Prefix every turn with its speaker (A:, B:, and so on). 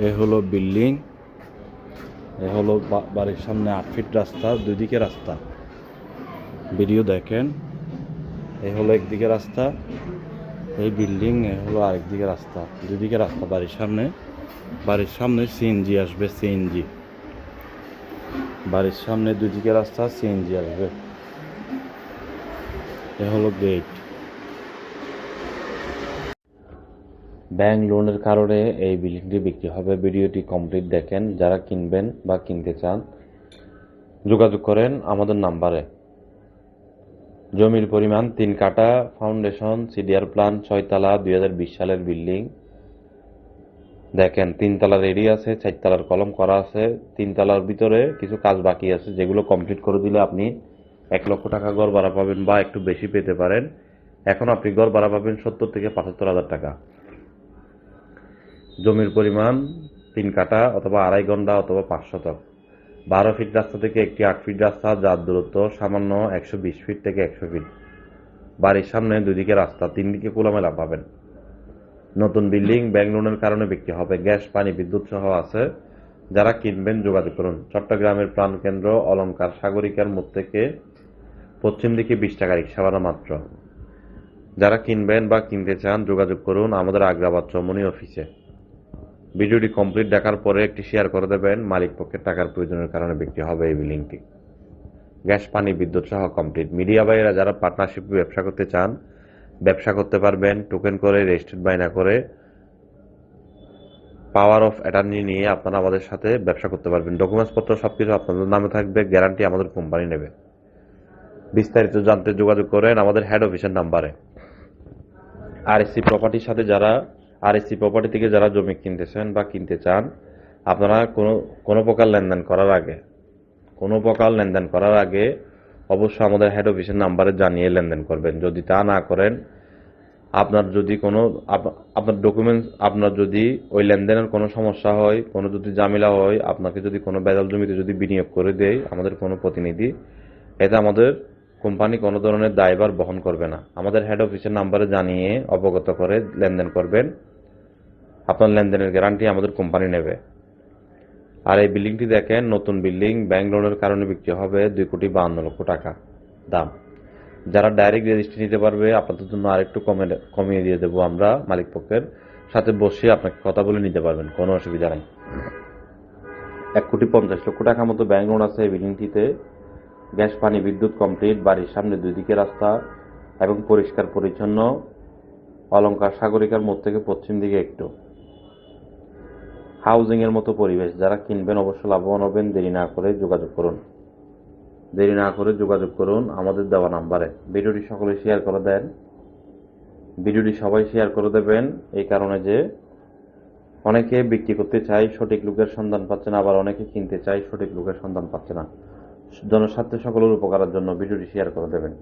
A: এ হলো বিল্ডিং, এ হলো বাড়ির সামনে আট ফিট রাস্তা, দুই দিকে রাস্তা। ভিডিও দেখেন, এ হলো একদিকে রাস্তা, এই বিল্ডিং, এ হলো আরেকদিকে রাস্তা। দুদিকে রাস্তা, বাড়ির সামনে। বাড়ির সামনে সিএনজি আসবে সিএনজি বাড়ির সামনে দুদিকে রাস্তা সিএনজি আসবে। এ হলো গেট ব্যাংক লোনের কারণে এই বিল্ডিংটি বিক্রি হবে। ভিডিওটি কমপ্লিট দেখেন। যারা কিনবেন বা কিনতে চান, যোগাযোগ করেন আমাদের নাম্বারে। জমির পরিমাণ তিন কাটা ফাউন্ডেশন, সিডিআর প্ল্যান ছয়তলা, দুই হাজার বিশ সালের বিল্ডিং। দেখেন তিনতলা রেডি আছে, চারতলার কলম করা আছে। তিনতলার ভিতরে কিছু কাজ বাকি আছে, যেগুলো কমপ্লিট করে দিলে আপনি এক লক্ষ টাকা গড় ভাড়া পাবেন বা একটু বেশি পেতে পারেন। এখন আপনি গড় ভাড়া পাবেন সত্তর থেকে পঁচাত্তর হাজার টাকা। জমির পরিমাণ তিন কাটা অথবা আড়াই ঘণ্টা অথবা পাঁচ শতক। বারো ফিট রাস্তা থেকে একটি আট ফিট রাস্তা, যার দূরত্ব সামান্য একশো বিশ ফিট থেকে একশো ফিট। বাড়ির সামনে দুদিকে রাস্তা তিন দিকে খোলামেলা পাবেন। নতুন বিল্ডিং ব্যাংক লোনের কারণে বিক্রি হবে। গ্যাস, পানি, বিদ্যুৎ সহ আছে। যারা কিনবেন যোগাযোগ করুন। চট্টগ্রামের প্রাণকেন্দ্র অলঙ্কার সাগরিকার মুখ থেকে পশ্চিম দিকে বিশ টাকা রিক্সা ভাড়া মাত্র। যারা কিনবেন বা কিনতে চান যোগাযোগ করুন আমাদের আগ্রাবাদ চমনি অফিসে। ভিডিওটি কমপ্লিট দেখার পরে একটি শেয়ার করে দেবেন। মালিক পক্ষের টাকার প্রয়োজনের কারণে বিক্রি হবে এই বিল্ডিংটি গ্যাস, পানি, বিদ্যুৎ সহ কমপ্লিট। মিডিয়া ভাইয়েরা যারা পার্টনারশিপ ব্যবসা করতে চান, ব্যবসা করতে পারবেন। টোকেন করে, রেজিস্টার্ড বাইনা করে পাওয়ার অফ অ্যাটার্নি নিয়ে আপনারা আমাদের সাথে ব্যবসা করতে পারবেন। ডকুমেন্টস পত্র সবকিছু আপনাদের নামে থাকবে। গ্যারান্টি আমাদের কোম্পানি নেবে। বিস্তারিত জানতে যোগাযোগ করেন আমাদের হেড অফিসের নাম্বারে। আরএসসি প্রপার্টির সাথে যারা আরএসসি প্রপার্টি থেকে যারা জমি কিনতেছেন বা কিনতে চান, আপনারা কোনো কোনো প্রকার লেনদেন করার আগে, কোনো প্রকার লেনদেন করার আগে অবশ্যই আমাদের হেড অফিসের নাম্বারে জানিয়ে লেনদেন করবেন। যদি তা না করেন, আপনার যদি কোনো আপনার ডকুমেন্টস আপনার যদি ওই লেনদেনের কোনো সমস্যা হয়, কোনো যদি ঝামেলা হয়, আপনাকে যদি কোনো বেদাল জমিতে যদি বিনিয়োগ করে দেয়, আমাদের কোনো প্রতিনিধি এতে আমাদের কোম্পানি কোনো ধরনের দায়ভার বহন করবে না। আমাদের হেড অফিসের নাম্বারে জানিয়ে অবগত করে লেনদেন করবেন। আপনার লেনদেনের গ্যারান্টি আমাদের কোম্পানি নেবে। আর এই বিল্ডিংটি দেখেন, নতুন বিল্ডিং ব্যাংক লোনের কারণে বিক্রি হবে দুই কোটি বাহান্ন লক্ষ টাকা দাম। যারা ডাইরেক্ট রেজিস্ট্রি নিতে পারবে, আপনাদের জন্য আরেকটু কমে কমিয়ে দিয়ে দেবো আমরা মালিক পক্ষের। সাথে বসে আপনাকে কথা বলে নিতে পারবেন, কোনো অসুবিধা নেই। এক কোটি পঞ্চাশ লক্ষ টাকা মতো ব্যাংক লোন আছে এই বিল্ডিংটিতে। গ্যাস, পানি, বিদ্যুৎ কমপ্লিট বাড়ির সামনে দুই দিকে রাস্তা এবং পরিষ্কার পরিচ্ছন্ন। অলংকার সাগরিকার মোড় থেকে পশ্চিম দিকে একটু। হাউজিং এর মতো পরিবেশ, যারা কিনবেন অবশ্য লাভবান হবেন, দেরি না করে যোগাযোগ করুন। দেরি না করে যোগাযোগ করুন আমাদের দেওয়া নাম্বারে। ভিডিওটি সকলে শেয়ার করে দেন। ভিডিওটি সবাই শেয়ার করে দেবেন, এই কারণে যে অনেকে বিক্রি করতে চাই সঠিক লোকের সন্ধান পাচ্ছে না, আবার অনেকে কিনতে চাই সঠিক লোকের সন্ধান পাচ্ছে না। জনস্বার্থে সকলের উপকারের জন্য ভিডিওটি শেয়ার করে দেবেন।